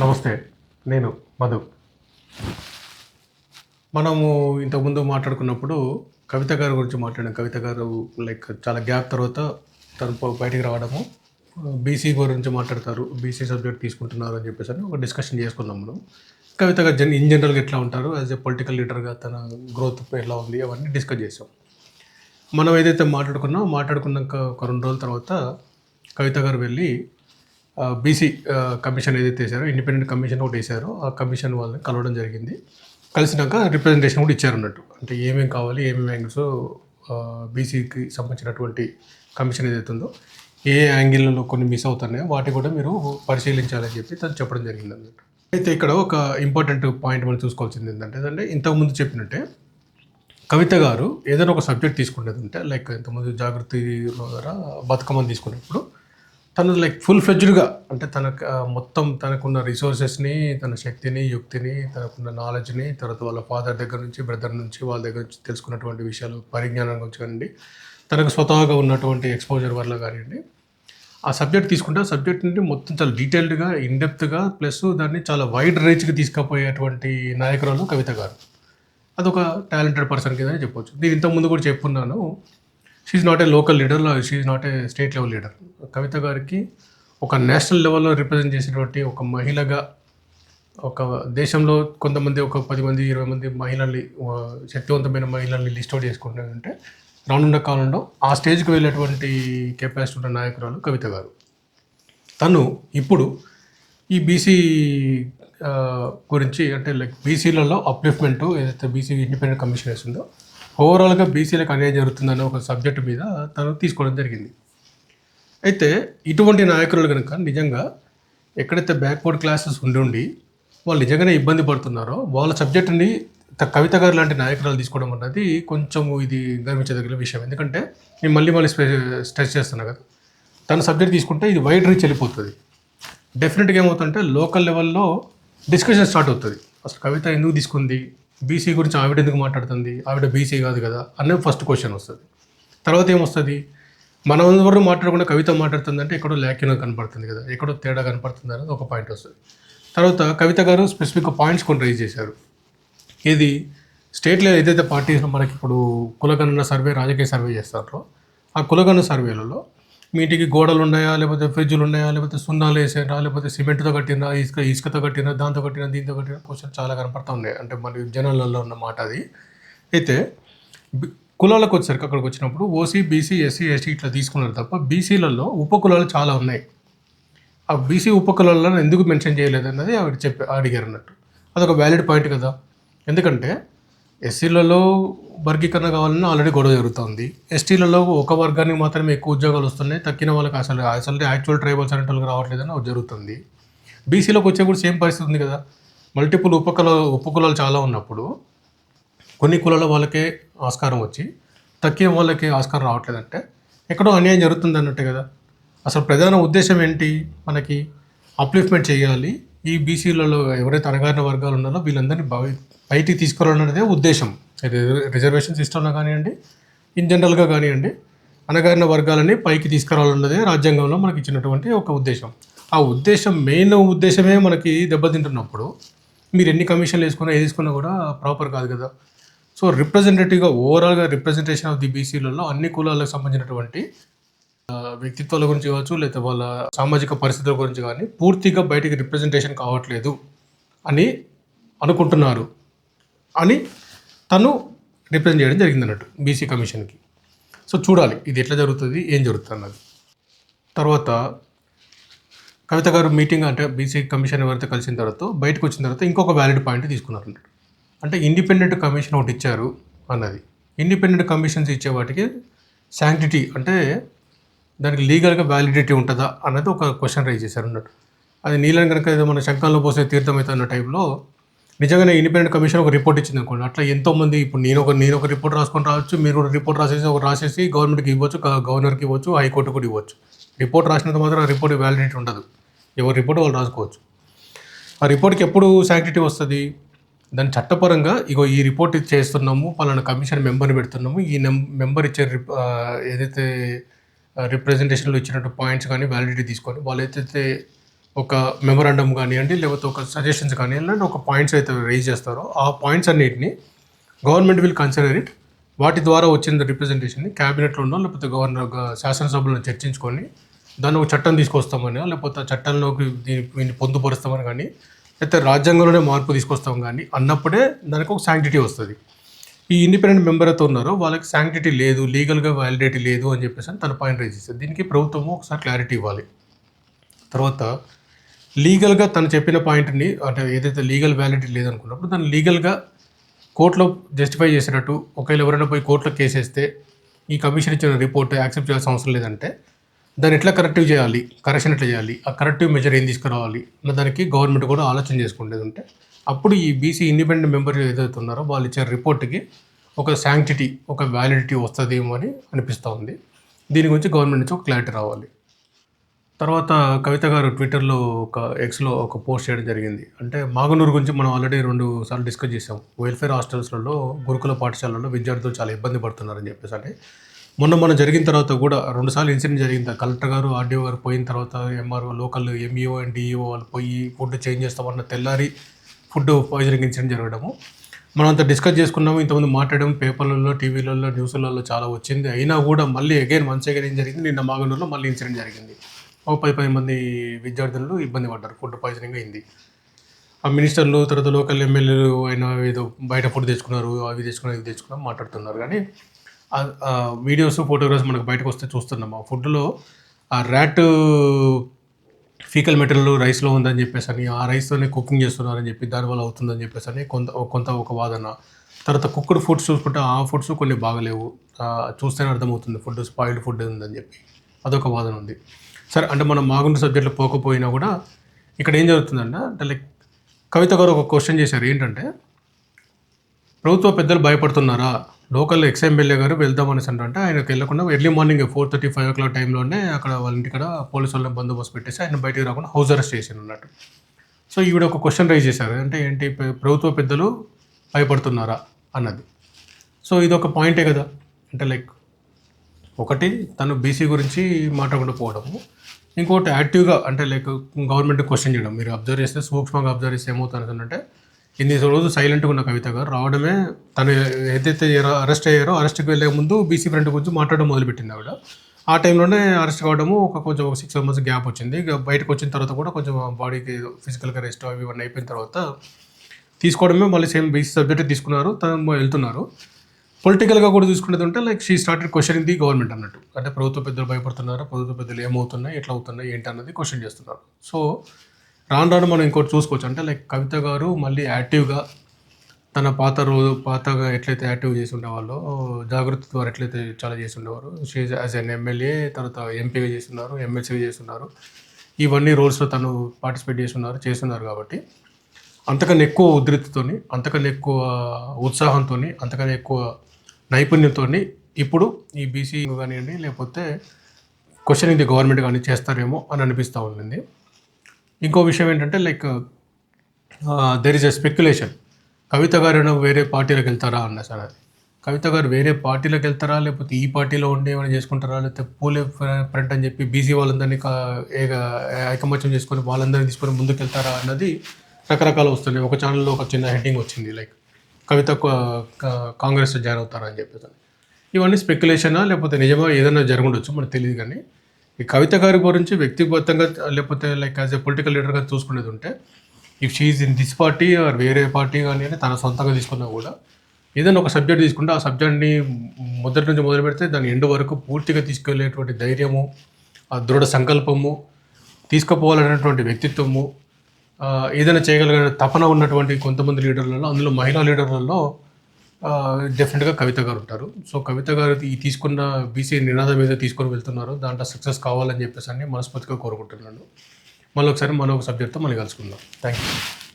నమస్తే నేను మధు. మనము ఇంతకుముందు మాట్లాడుకున్నప్పుడు కవిత గారి గురించి మాట్లాడాం కవిత గారు లైక్ చాలా గ్యాప్ తర్వాత తను బయటికి రావడము బీసీ గురించి మాట్లాడతారు బీసీ సబ్జెక్ట్ తీసుకుంటున్నారు అని చెప్పేసి అని ఒక డిస్కషన్ చేసుకుందాం మనం. కవిత గారు జన్ ఇన్ జనరల్గా ఎట్లా ఉంటారు యాజ్ ఎ పొలిటికల్ లీడర్గా తన గ్రోత్ ఎలా ఉంది అవన్నీ డిస్కస్ చేసాం మనం ఏదైతే మాట్లాడుకున్నామో మాట్లాడుకున్నాక ఒక రెండు రోజుల తర్వాత కవిత గారు వెళ్ళి బీసీ కమిషన్ ఏదైతే వేసారో ఇండిపెండెంట్ కమిషన్ ఒకటి వేసారో ఆ కమిషన్ వాళ్ళని కలవడం జరిగింది. కలిసినాక రిప్రజెంటేషన్ కూడా ఇచ్చారు అన్నట్టు. అంటే ఏమేమి కావాలి ఏమేమి యాంగిల్స్ బీసీకి సంబంధించినటువంటి కమిషన్ ఏదైతే ఉందో ఏ యాంగిల్లో కొన్ని మిస్ అవుతున్నాయో వాటి కూడా మీరు పరిశీలించాలని చెప్పి తను చెప్పడం జరిగింది అన్నట్టు. అయితే ఇక్కడ ఒక ఇంపార్టెంట్ పాయింట్ మనం చూసుకోవాల్సింది ఏంటంటే అంటే ఇంతకుముందు చెప్పినట్టే కవిత గారు ఏదైనా ఒక సబ్జెక్ట్ తీసుకునేది ఉంటే లైక్ ఇంతకుముందు జాగృతి ద్వారా బతుకమ్మని తీసుకున్నప్పుడు తను లైక్ ఫుల్ ఫ్లెడ్జ్డ్గా అంటే తనకు మొత్తం తనకున్న రిసోర్సెస్ని తన శక్తిని యుక్తిని తనకున్న నాలెడ్జ్ని తర్వాత వాళ్ళ ఫాదర్ దగ్గర నుంచి బ్రదర్ నుంచి వాళ్ళ దగ్గర నుంచి తెలుసుకున్నటువంటి విషయాలు పరిజ్ఞానం గురించి కానివ్వండి తనకు స్వతహాగా ఉన్నటువంటి ఎక్స్పోజర్ వల్ల కానివ్వండి ఆ సబ్జెక్ట్ తీసుకుంటే ఆ సబ్జెక్ట్ నుండి మొత్తం చాలా డీటెయిల్డ్గా ఇన్డెప్త్గా ప్లస్ దాన్ని చాలా వైడ్ రేంజ్కి తీసుకుపోయేటువంటి నాయకురాలు కవిత గారు. అదొక టాలెంటెడ్ పర్సన్ కింద చెప్పొచ్చు. నేను ఇంతకుముందు కూడా చెప్పున్నాను she's not a local leader she's not a state level leader Kavitha గారికి ఒక నేషనల్ లెవెల్లో రిప్రజెంట్ చేసినటువంటి ఒక మహిళగా ఒక దేశంలో కొంతమంది ఒక పది మంది ఇరవై మంది మహిళల్ని శక్తివంతమైన మహిళల్ని లిస్ట్ అవుట్ చేసుకుంటారంటే రానున్న కాలంలో ఆ స్టేజ్కి వెళ్ళేటువంటి కెపాసిటీ ఉన్న నాయకురాలు కవిత గారు. తను ఇప్పుడు ఈ బీసీ గురించి అంటే లైక్ బీసీలలో అప్లిఫ్ట్మెంట్ ఏదైతే బీసీ ఇండిపెండెంట్ కమిషన్ వేసిందో ఓవరాల్గా బీసీలకు అన్యాయం జరుగుతుందనే ఒక సబ్జెక్ట్ మీద తను తీసుకోవడం జరిగింది. అయితే ఇటువంటి నాయకులు కనుక నిజంగా ఎక్కడైతే బ్యాక్వర్డ్ క్లాసెస్ ఉండి ఉండి వాళ్ళు నిజంగానే ఇబ్బంది పడుతున్నారో వాళ్ళ సబ్జెక్టుని త- కవిత గారు లాంటి నాయకురాలు తీసుకోవడం అన్నది కొంచెం ఇది గర్వించదగిన విషయం. ఎందుకంటే నేను మళ్ళీ మళ్ళీ స్ట్రెస్ చేస్తున్నా కదా. తన సబ్జెక్ట్ తీసుకుంటే ఇది వైడ్ రీచ్ వెళ్ళిపోతుంది. డెఫినెట్గా ఏమవుతుందంటే లోకల్ లెవెల్లో డిస్కషన్ స్టార్ట్ అవుతుంది. అసలు కవిత ఎందుకు తీసుకుంది? బీసీ గురించి ఆవిడ ఎందుకు మాట్లాడుతుంది? ఆవిడ బీసీ కాదు కదా అనేది ఫస్ట్ క్వశ్చన్ వస్తుంది. తర్వాత ఏమొస్తుంది? మనం ఎవరు మాట్లాడకుండా కవిత మాట్లాడుతుందంటే ఎక్కడో ల్యాక్యూన కనపడుతుంది కదా ఎక్కడో తేడా కనపడుతుంది అనేది ఒక పాయింట్ వస్తుంది. తర్వాత కవిత గారు స్పెసిఫిక్ పాయింట్స్ కొన్ని రైజ్ చేశారు. ఇది స్టేట్లో ఏదైతే పార్టీస్ మనకి ఇప్పుడు కులగణన సర్వే రాజకీయ సర్వే చేస్తారో ఆ కులగణన సర్వేలలో మీ ఇంటికి గోడలు ఉన్నాయా లేకపోతే ఫ్రిడ్జ్లు ఉన్నాయా లేకపోతే సున్నాలు వేసారా లేకపోతే సిమెంట్తో కట్టినా ఇసుక ఇసుకతో కట్టినా దాంతో కట్టినా దీంతో కట్టినా క్వశ్చన్ చాలా కనపడుతూ ఉన్నాయి. అంటే మరి జనాలలో ఉన్న మాట అది. అయితే కులాలకు వచ్చేసరికి అక్కడికి వచ్చినప్పుడు ఓసీ బీసీ ఎస్సీ ఎస్టీ ఇట్లా తీసుకున్నారు తప్ప బీసీలలో ఉపకులాలు చాలా ఉన్నాయి. ఆ బీసీ ఉపకులాలను ఎందుకు మెన్షన్ చేయలేదు అన్నది ఆవిడ చెప్పి అడిగారు అన్నట్టు. అదొక వ్యాలిడ్ పాయింట్ కదా. ఎందుకంటే ఎస్సీలలో వర్గీకరణ కావాలన్నా ఆల్రెడీ గొడవ జరుగుతుంది. ఎస్టీలలో ఒక వర్గానికి మాత్రమే ఎక్కువ ఉద్యోగాలు వస్తున్నాయి. తక్కిన వాళ్ళకి అసలు అసలు యాక్చువల్ ట్రైబల్స్ అనే వాళ్ళకి రావట్లేదని అది జరుగుతుంది. బీసీలోకి వచ్చే కూడా సేమ్ పరిస్థితి ఉంది కదా. మల్టిపుల్ ఉపకుల ఉపకులాలు చాలా ఉన్నప్పుడు కొన్ని కులాల వాళ్ళకే ఆస్కారం వచ్చి తక్కిన వాళ్ళకి ఆస్కారం రావట్లేదంటే ఎక్కడో అన్యాయం జరుగుతుంది అన్నట్టే కదా. అసలు ప్రధాన ఉద్దేశం ఏంటి? మనకి అప్లిఫ్ట్మెంట్ చేయాలి. ఈ బీసీలలో ఎవరైతే అణగారిన వర్గాలు ఉన్నారో వీళ్ళందరినీ బయ- బయటికి తీసుకురావాలన్నదే ఉద్దేశం. రిజర్వేషన్ సిస్టంలో కానివ్వండి ఇన్ జనరల్గా కానివ్వండి అణగారిన వర్గాలని పైకి తీసుకురావాలన్నదే రాజ్యాంగంలో మనకి ఇచ్చినటువంటి ఒక ఉద్దేశం. ఆ ఉద్దేశం మెయిన్ ఉద్దేశమే మనకి దెబ్బతింటున్నప్పుడు మీరు ఎన్ని కమిషన్లు వేసుకున్నా ఏది తీసుకున్నా కూడా ప్రాపర్ కాదు కదా. సో రిప్రజెంటేటివ్గా ఓవరాల్గా రిప్రజెంటేషన్ ఆఫ్ ది బీసీలలో అన్ని కులాలకు సంబంధించినటువంటి వ్యక్తిత్వాల గురించి కావచ్చు లేదా వాళ్ళ సామాజిక పరిస్థితుల గురించి కానీ పూర్తిగా బయటికి రిప్రజెంటేషన్ కావట్లేదు అని అనుకుంటున్నారు అని తను రిప్రజెంట్ చేయడం జరిగింది అన్నట్టు బీసీ కమిషన్కి సో చూడాలి ఇది ఎట్లా జరుగుతుంది ఏం జరుగుతుంది అన్నది. తర్వాత కవిత గారు మీటింగ్ అంటే బీసీ కమిషన్ ఎవరైతే కలిసిన తర్వాత బయటకు వచ్చిన తర్వాత ఇంకొక వ్యాలిడ్ పాయింట్ తీసుకున్నారు అన్నట్టు. అంటే ఇండిపెండెంట్ కమిషన్ ఒకటి ఇచ్చారు అన్నది. ఇండిపెండెంట్ కమిషన్స్ ఇచ్చే వాటికి శాంక్టిటీ అంటే దానికి లీగల్గా వ్యాలిడిటీ ఉంటుందా అన్నది ఒక క్వశ్చన్ రైజ్ చేశారు అన్నట్టు. అది నీళ్ళని కనుక ఏదో మన శంఖంలో పోసే తీర్థం అన్న టైంలో నిజంగానే ఇండిపెండెంట్ కమిషన్ ఒక రిపోర్ట్ ఇచ్చింది అనుకోండి. అట్లా ఎంతోమంది ఇప్పుడు నేను ఒక నేను ఒక రిపోర్ట్ రాసుకొని రావచ్చు మీరు రిపోర్ట్ రాసేసి ఒక రాసేసి గవర్నమెంట్కి ఇవ్వచ్చు గవర్నర్కి ఇవ్వచ్చు హైకోర్టు కూడా ఇవ్వచ్చు. రిపోర్ట్ రాసినంత మాత్రం ఆ రిపోర్ట్ వ్యాలిడిటీ ఉండదు. ఎవరి రిపోర్ట్ వాళ్ళు రాసుకోవచ్చు. ఆ రిపోర్ట్కి ఎప్పుడు శాంక్టిటీ వస్తుంది? దాని చట్టపరంగా ఇగో ఈ రిపోర్ట్ ఇది చేస్తున్నాము పలానా కమిషన్ మెంబర్ని పెడుతున్నాము ఈ నెం మెంబర్ ఇచ్చే ఏదైతే రిప్రజెంటేషన్లో ఇచ్చినట్టు పాయింట్స్ కానీ వ్యాలిడిటీ తీసుకొని వాళ్ళు ఏదైతే ఒక మెమరాండం కానివ్వండి లేకపోతే ఒక సజెషన్స్ కానివ్వండి ఒక పాయింట్స్ అయితే రైజ్ చేస్తారో ఆ పాయింట్స్ అన్నిటిని గవర్నమెంట్ విల్ కన్సిడర్ ఇట్ వాటి ద్వారా వచ్చిన రిప్రజెంటేషన్ని క్యాబినెట్లోనో లేకపోతే గవర్నర్ శాసనసభలో చర్చించుకొని దాన్ని ఒక చట్టం తీసుకొస్తామని లేకపోతే ఆ చట్టంలోకి దీన్ని పొందుపరుస్తామని కానీ లేకపోతే రాజ్యాంగంలోనే మార్పు తీసుకొస్తాం కానీ అన్నప్పుడే దానికి ఒక శాంక్టిటీ వస్తుంది. ఈ ఇండిపెండెంట్ మెంబర్ అయితే ఉన్నారో వాళ్ళకి శాంక్టిటీ లేదు లీగల్గా వ్యాలిడిటీ లేదు అని చెప్పేసి తన పాయింట్ రేజ్ చేస్తారు దీనికి ప్రభుత్వము ఒకసారి క్లారిటీ ఇవ్వాలి. తర్వాత లీగల్గా తను చెప్పిన పాయింట్ని అంటే ఏదైతే లీగల్ వ్యాలిడిటీ లేదనుకున్నప్పుడు దాన్ని లీగల్గా కోర్టులో జస్టిఫై చేసినట్టు ఒకవేళ ఎవరైనా పోయి కోర్టులో కేసేస్తే ఈ కమిషన్ ఇచ్చిన రిపోర్ట్ యాక్సెప్ట్ చేయాల్సిన అవసరం లేదంటే దాన్ని ఎట్లా కరెక్టివ్ చేయాలి? కరెక్షన్ ఎట్లా చేయాలి? ఆ కరెక్టివ్ మెజర్ ఏం తీసుకురావాలి? అన్న దానికి గవర్నమెంట్ కూడా ఆలోచన చేసుకునేది ఉంటే అప్పుడు ఈ బీసీ ఇండిపెండెంట్ మెంబర్ ఏదైతే ఉన్నారో వాళ్ళు ఇచ్చే రిపోర్ట్కి ఒక శాంక్టిటీ ఒక వ్యాలిడిటీ వస్తుందేమో అని అనిపిస్తూ ఉంది. దీని గురించి గవర్నమెంట్ నుంచి ఒక క్లారిటీ రావాలి. తర్వాత కవిత గారు ట్విట్టర్లో ఒక ఎక్స్లో ఒక పోస్ట్ చేయడం జరిగింది. అంటే మాగనూరు గురించి మనం ఆల్రెడీ రెండు సార్లు డిస్కస్ చేసాం వెల్ఫేర్ హాస్టల్స్లలో గురుకుల పాఠశాలలో విద్యార్థులు చాలా ఇబ్బంది పడుతున్నారని చెప్పేసి అంటే మొన్న మొన్న జరిగిన తర్వాత కూడా రెండుసార్లు ఇన్సిడెంట్ జరిగింది. కలెక్టర్ గారు ఆర్డీఓ గారు పోయిన తర్వాత MRO local MEO and DEO వాళ్ళు పోయి ఫుడ్ చేంజ్ చేస్తామన్న తెల్లారి ఫుడ్ పాయిజనింగ్ ఇన్సిడెంట్ జరగడము. మనం అంత డిస్కస్ చేసుకున్నాము. ఇంతకుముందు మాట్లాడడం పేపర్లలో టీవీలలో న్యూస్లలో చాలా వచ్చింది. అయినా కూడా మళ్ళీ అగైన్ వన్స్ అగైన్ ఏం జరిగింది? నిన్న మాగనూరులో మళ్ళీ ఇన్సిడెంట్ జరిగింది. ఒక పది పది మంది విద్యార్థులు ఇబ్బంది పడ్డారు. ఫుడ్ పాయిజనింగ్ అయింది. ఆ మినిస్టర్లు తర్వాత లోకల్ ఎమ్మెల్యేలు అయినా ఏదో బయట ఫుడ్ తెచ్చుకున్నారు అవి తెచ్చుకున్నారు ఇవి తెచ్చుకున్నారు మాట్లాడుతున్నారు. కానీ వీడియోస్ ఫోటోగ్రాఫ్స్ మనకు బయటకు వస్తే చూస్తున్నాం. ఆ ఫుడ్లో ఆ ర్యాట్ ఫీకల్ మెటీరియల్ రైస్లో ఉందని చెప్పేసి అని ఆ రైస్తోనే కుకింగ్ చేస్తున్నారని చెప్పి దానివల్ల అవుతుందని చెప్పేసి అని కొంత కొంత ఒక వాదన. తర్వాత కుక్కడ్ ఫుడ్స్ చూసుకుంటే ఆ ఫుడ్స్ కొన్ని బాగలేవు. చూస్తేనే అర్థమవుతుంది ఫుడ్ స్పాయిల్డ్ ఫుడ్ ఉందని చెప్పి. అదొక వాదన ఉంది. సరే అంటే మనం మాగుండు సబ్జెక్టులో పోకపోయినా కూడా ఇక్కడ ఏం జరుగుతుందంటే అంటే లైక్ కవిత గారు ఒక క్వశ్చన్ చేశారు. ఏంటంటే ప్రభుత్వ పెద్దలు భయపడుతున్నారా? లోకల్ ఎక్స్ ఎమ్మెల్యే గారు వెళ్దామనేసి అంటే ఆయనకు వెళ్ళకుండా early morning four thirty five o'clock టైంలోనే అక్కడ వాళ్ళ ఇంటికాడ పోలీసు వాళ్ళని బందోబస్తు పెట్టేసి ఆయన బయటికి రాకుండా హౌస్ అరెస్ట్ చేసాను అన్నట్టు. సో ఈవిడ ఒక క్వశ్చన్ రైజ్ చేశారు. అంటే ఏంటి ప్రభుత్వ పెద్దలు భయపడుతున్నారా అన్నది. సో ఇది ఒక పాయింటే కదా. అంటే లైక్ ఒకటి తను బీసీ గురించి మాట్లాడకుండా పోవడము. ఇంకోటి యాక్టివ్గా అంటే లైక్ గవర్నమెంట్ క్వశ్చన్ చేయడం. మీరు అబ్జర్వ్ చేస్తే సూక్ష్మంగా అబ్జర్వ్ చేస్తే ఏమవుతుంది అంటే ఎన్ని రోజులు సైలెంట్గా ఉన్న కవిత గారు. రావడమే తను ఏదైతే అరెస్ట్ అయ్యారో అరెస్ట్కి వెళ్ళే ముందు బీసీ ఫ్రంట్ గురించి మాట్లాడడం మొదలుపెట్టింది ఆవిడ. ఆ టైంలోనే అరెస్ట్ కావడము ఒక కొంచెం ఒక సిక్స్ మంత్స్ గ్యాప్ వచ్చింది. ఇక బయటకు వచ్చిన తర్వాత కూడా కొంచెం బాడీకి ఫిజికల్గా రెస్ట్ అవి ఇవన్నీ అయిపోయిన తర్వాత తీసుకోవడమే మళ్ళీ సేమ్ బీసీ సబ్జెక్ట్ తీసుకున్నారు తను వెళ్తున్నారు. పొలిటికల్గా కూడా చూసుకునేది ఉంటే like she started question the government అన్నట్టు. అంటే ప్రభుత్వ పెద్దలు భయపడుతున్నారు ప్రభుత్వ పెద్దలు ఏమవుతున్నాయి ఎట్లా అవుతున్నాయి ఏంటి అన్నది క్వశ్చన్ చేస్తున్నారు. సో రాను రాను మనం ఇంకోటి చూసుకోవచ్చు. అంటే లైక్ కవిత గారు మళ్ళీ యాక్టివ్గా తన పాత రోజు పాతగా ఎట్లయితే యాక్టివ్ చేసి ఉండేవాళ్ళో జాగ్రత్త ద్వారా ఎట్లయితే చాలా చేసి ఉండేవారు షీజ్ యాజ్ ఎన్ ఎమ్మెల్యే తర్వాత ఎంపీగా చేస్తున్నారు ఎమ్మెల్సీగా చేస్తున్నారు. ఇవన్నీ రోల్స్లో తను పార్టిసిపేట్ చేస్తున్నారు చేస్తున్నారు కాబట్టి. అంతకన్నా ఎక్కువ ఉధృతితోని అంతకన్నా ఎక్కువ ఉత్సాహంతో అంతకన్నా ఎక్కువ నైపుణ్యంతో ఇప్పుడు ఈ బీసీ కానివ్వండి లేకపోతే క్వశ్చన్ ఇది గవర్నమెంట్ కానీ చేస్తారేమో అని అనిపిస్తూ ఉండింది. ఇంకో విషయం ఏంటంటే like there is a speculation Kavitha garu వేరే పార్టీలోకి వెళ్తారా అన్న సార్. అది కవిత గారు వేరే పార్టీలోకి వెళ్తారా? లేకపోతే ఈ పార్టీలో ఉండి ఏమైనా చేసుకుంటారా? లేకపోతే పూలే ఫ్రంట్ అని చెప్పి బీసీ వాళ్ళందరినీ కా- ఏక- ఐకమత్యం చేసుకొని వాళ్ళందరినీ తీసుకొని ముందుకు వెళ్తారా అన్నది రకరకాలు వస్తున్నాయి. ఒక ఛానల్లో ఒక చిన్న హెడ్డింగ్ వచ్చింది లైక్ కవిత కా- కాంగ్రెస్ జాయిన్ అవుతారా అని చెప్పేసి ఇవన్నీ స్పెక్యులేషనా లేకపోతే నిజమా? ఏదైనా జరగండొచ్చు మనకు తెలియదు కానీ. ఈ కవిత గారి గురించి వ్యక్తిగతంగా లేకపోతే లైక్ యాజ్ ఎ పొలిటికల్ లీడర్గా చూసుకునేది ఉంటే if she's in this party or వేరే పార్టీ కానీ తన సొంతంగా తీసుకున్నా కూడా ఏదైనా ఒక సబ్జెక్ట్ తీసుకుంటే ఆ సబ్జెక్ట్ని మొదటి నుంచి మొదలు పెడితే దాని ఎండ్ వరకు పూర్తిగా తీసుకెళ్ళేటువంటి ధైర్యము ఆ దృఢ సంకల్పము తీసుకుపోవాలనేటువంటి వ్యక్తిత్వము ఏదైనా చేయగలిగిన తపన ఉన్నటువంటి కొంతమంది లీడర్లలో అందులో మహిళా లీడర్లలో డెఫినెట్గా కవిత గారు ఉంటారు. సో కవిత గారు ఈ తీసుకున్న బీసీ నినాదం మీద తీసుకొని వెళ్తున్నారు దాంట్లో సక్సెస్ కావాలని చెప్పేసి అని మనస్ఫూర్తిగా కోరుకుంటున్నాను. మళ్ళీ ఒకసారి మరొక సబ్జెక్ట్తో మళ్ళీ కలుసుకుందాం. Thank you